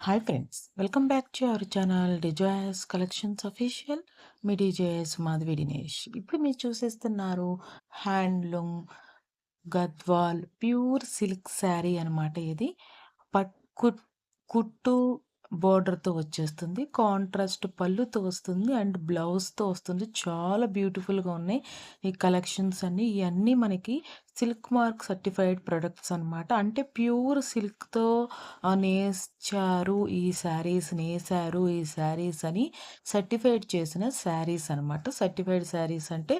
Hi friends welcome back to our channel డిజాయస్ collections official మీ డిజాయస్ మాధవి దినేష్ ఇప్పుడు మీరు చూసేస్తున్నారు handloom Gadwal pure silk sari అనమాట ఇది. పట్ కుట్టు బోర్డర్తో వచ్చేస్తుంది. కాంట్రాస్ట్ పళ్ళుతో వస్తుంది అండ్ బ్లౌజ్తో వస్తుంది. చాలా బ్యూటిఫుల్గా ఉన్నాయి. ఈ కలెక్షన్స్ అన్ని. ఇవన్నీ మనకి సిల్క్ మార్క్ సర్టిఫైడ్ ప్రొడక్ట్స్ అనమాట అంటే ప్యూర్ సిల్క్తో నేసారు ఈ శారీస్ నేసారు ఈ శారీస్ అని సర్టిఫైడ్ చేసిన శారీస్ అనమాట సర్టిఫైడ్ శారీస్ అంటే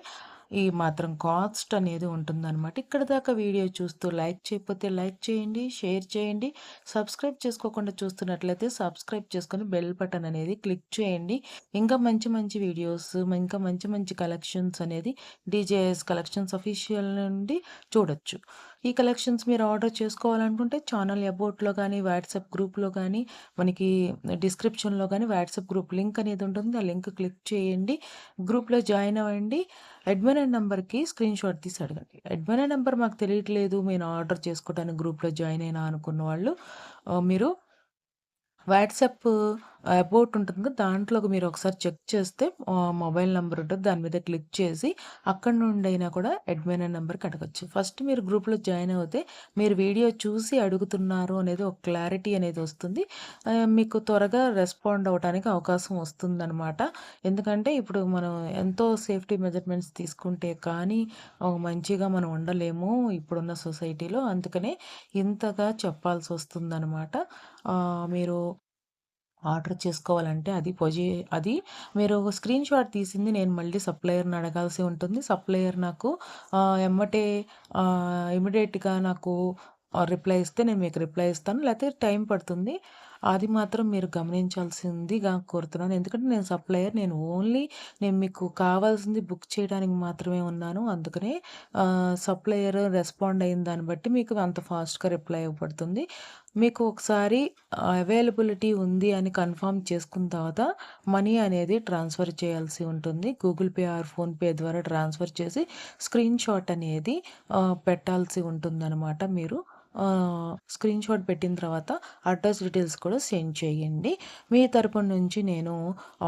ఈ మాత్రం కాస్ట్ అనేది ఉంటుందన్నమాట. ఇక్కడ దాకా వీడియో చూస్తూ లైక్ చేయకపోతే లైక్ చేయండి షేర్ చేయండి. సబ్స్క్రైబ్ చేసుకోకుండా చూస్తున్నట్లయితే సబ్స్క్రైబ్ చేసుకొని బెల్ బటన్ అనేది క్లిక్ చేయండి. ఇంకా మంచి మంచి వీడియోస్ ఇంకా మంచి మంచి కలెక్షన్స్ అనేది డీజేఎస్ కలెక్షన్స్ అఫీషియల్ నుండి చూడొచ్చు. ఈ కలెక్షన్స్ మీరు ఆర్డర్ చేసుకోవాలనుకుంటే ఛానల్ అబౌట్లో కానీ వాట్సాప్ గ్రూప్లో కానీ మనకి డిస్క్రిప్షన్లో కానీ వాట్సాప్ గ్రూప్ లింక్ అనేది ఉంటుంది. ఆ లింక్ క్లిక్ చేయండి. గ్రూప్లో జాయిన్ అవ్వండి. అడ్మినర్ నెంబర్కి స్క్రీన్ షాట్ తీసి అడగండి అడ్మినర్ నెంబర్ మాకు తెలియట్లేదు. నేను ఆర్డర్ చేసుకోవడానికి గ్రూప్లో జాయిన్ అయినా అనుకున్న వాళ్ళు మీరు వాట్సాప్ అబౌట్ ఉంటుంది. కదా దాంట్లోకి మీరు ఒకసారి చెక్ చేస్తే మొబైల్ నెంబర్ ఉంటుంది. దాని మీద క్లిక్ చేసి అక్కడ నుండి అయినా కూడా అడ్మిన్ నెంబర్కి అడగచ్చు. ఫస్ట్ మీరు గ్రూప్లో జాయిన్ అవుతే మీరు వీడియో చూసి అడుగుతున్నారు అనేది ఒక క్లారిటీ అనేది వస్తుంది. మీకు త్వరగా రెస్పాండ్ అవ్వడానికి అవకాశం వస్తుందన్నమాట. ఎందుకంటే ఇప్పుడు మనం ఎంతో సేఫ్టీ మెజర్మెంట్స్ తీసుకుంటే కానీ మంచిగా మనం ఉండలేము ఇప్పుడున్న సొసైటీలో. అందుకనే ఇంతగా చెప్పాల్సి వస్తుందన్నమాట. మీరు ఆర్డర్ చేసుకోవాలంటే అది పొజి అది మీరు స్క్రీన్ షాట్ తీసింది నేను మళ్ళీ సప్లయర్ని అడగాల్సి ఉంటుంది. సప్లయర్ నాకు ఎమ్మటే ఇమీడియట్గా నాకు రిప్లై ఇస్తే నేను మీకు రిప్లై ఇస్తాను. లేకపోతే టైం పడుతుంది. అది మాత్రం మీరు గమనించాల్సిందిగా కోరుతున్నాను. ఎందుకంటే నేను సప్లయర్ నేను ఓన్లీ నేను మీకు కావాల్సింది బుక్ చేయడానికి మాత్రమే ఉన్నాను. అందుకనే సప్లయర్ రెస్పాండ్ అయిన దాన్ని బట్టి మీకు అంత ఫాస్ట్గా రిప్లై ఇవ్వబడుతుంది. మీకు ఒకసారి అవైలబిలిటీ ఉంది అని కన్ఫర్మ్ చేసుకున్న తర్వాత మనీ అనేది ట్రాన్స్ఫర్ చేయాల్సి ఉంటుంది. గూగుల్ పే ఆర్ ఫోన్పే ద్వారా ట్రాన్స్ఫర్ చేసి స్క్రీన్ షాట్ అనేది పెట్టాల్సి ఉంటుందన్నమాట మీరు. స్క్రీన్ షాట్ పెట్టిన తర్వాత అడ్రస్ డీటెయిల్స్ కూడా సెండ్ చేయండి. మీ తరపు నుంచి నేను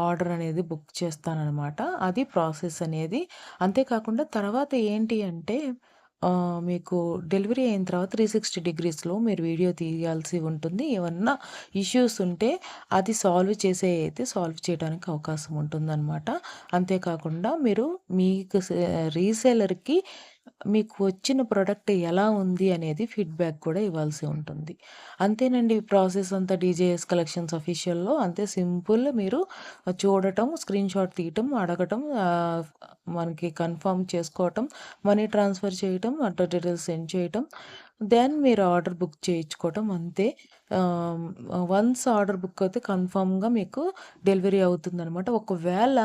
ఆర్డర్ అనేది బుక్ చేస్తానన్నమాట. అది ప్రాసెస్ అనేది. అంతేకాకుండా తర్వాత ఏంటి అంటే మీకు డెలివరీ అయిన తర్వాత త్రీ సిక్స్టీ డిగ్రీస్లో మీరు వీడియో తీయాల్సి ఉంటుంది. ఏమన్నా ఇష్యూస్ ఉంటే అది సాల్వ్ చేసే అయితే సాల్వ్ చేయడానికి అవకాశం ఉంటుందన్నమాట. అంతేకాకుండా మీరు మీకు రీసేలర్కి మీకు వచ్చిన ప్రోడక్ట్ ఎలా ఉంది అనేది ఫీడ్బ్యాక్ కూడా ఇవ్వాల్సి ఉంటుంది. అంతేనండి ప్రాసెస్ అంతా డీజేఎస్ కలెక్షన్స్ అఫీషియల్లో అంతే సింపుల్ మీరు చూడటం స్క్రీన్ షాట్ తీయటం అడగటం మనకి కన్ఫర్మ్ చేసుకోవటం మనీ ట్రాన్స్ఫర్ చేయటం అటో డీటెయిల్స్ సెండ్ చేయటం. దెన్ మీరు ఆర్డర్ బుక్ చేయించుకోవటం అంతే. వన్స్ ఆర్డర్ బుక్ అయితే కన్ఫామ్గా మీకు డెలివరీ అవుతుందనమాట ఒకవేళ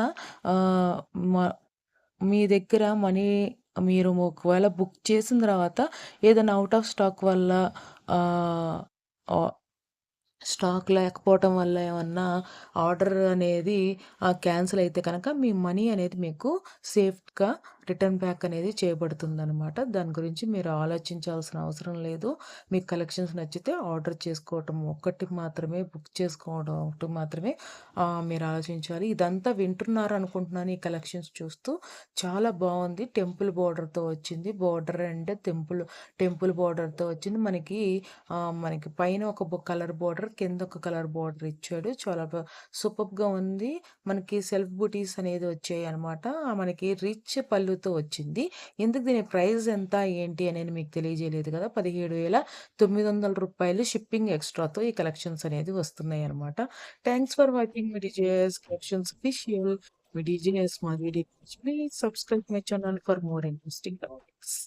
మీ దగ్గర మనీ మీరు ఒకవేళ బుక్ చేసిన తర్వాత ఏదైనా అవుట్ ఆఫ్ స్టాక్ వల్ల స్టాక్ లేకపోవటం వల్ల ఏమన్నా ఆర్డర్ అనేది క్యాన్సిల్ అయితే కనుక మీ మనీ అనేది మీకు సేఫ్గా రిటర్న్ బ్యాక్ అనేది చేయబడుతుందనమాట దాని గురించి మీరు ఆలోచించాల్సిన అవసరం లేదు. మీకు కలెక్షన్స్ నచ్చితే ఆర్డర్ చేసుకోవటం ఒక్కటి మాత్రమే బుక్ చేసుకోవడం ఒకటి మాత్రమే మీరు ఆలోచించాలి. ఇదంతా వింటున్నారు అనుకుంటున్నాను ఈ కలెక్షన్స్ చూస్తూ. చాలా బాగుంది. టెంపుల్ బార్డర్తో వచ్చింది. బార్డర్ అండ్ టెంపుల్ టెంపుల్ బార్డర్తో వచ్చింది. మనకి మనకి పైన ఒక కలర్ బార్డర్ కింద ఒక కలర్ బార్డర్ ఇచ్చాడు. చాలా సూపర్గా ఉంది. మనకి సెల్ఫ్ బూటీస్ అనేది వచ్చాయి అనమాట మనకి రిచ్ పళ్ళుతో వచ్చింది. ఎందుకు దీని ప్రైస్ ఎంత ఏంటి అనేది మీకు తెలియజేయలేదు కదా? పదిహేడు వేల తొమ్మిది వందల రూపాయలు షిప్పింగ్ ఎక్స్ట్రాతో ఈ కలెక్షన్స్ అనేది వస్తున్నాయి అనమాట థ్యాంక్స్ ఫర్ వాచింగ్ మీ కలెక్షన్స్ ఫిషియల్ మీ డిజేఎస్ మా video please subscribe my channel for more interesting topics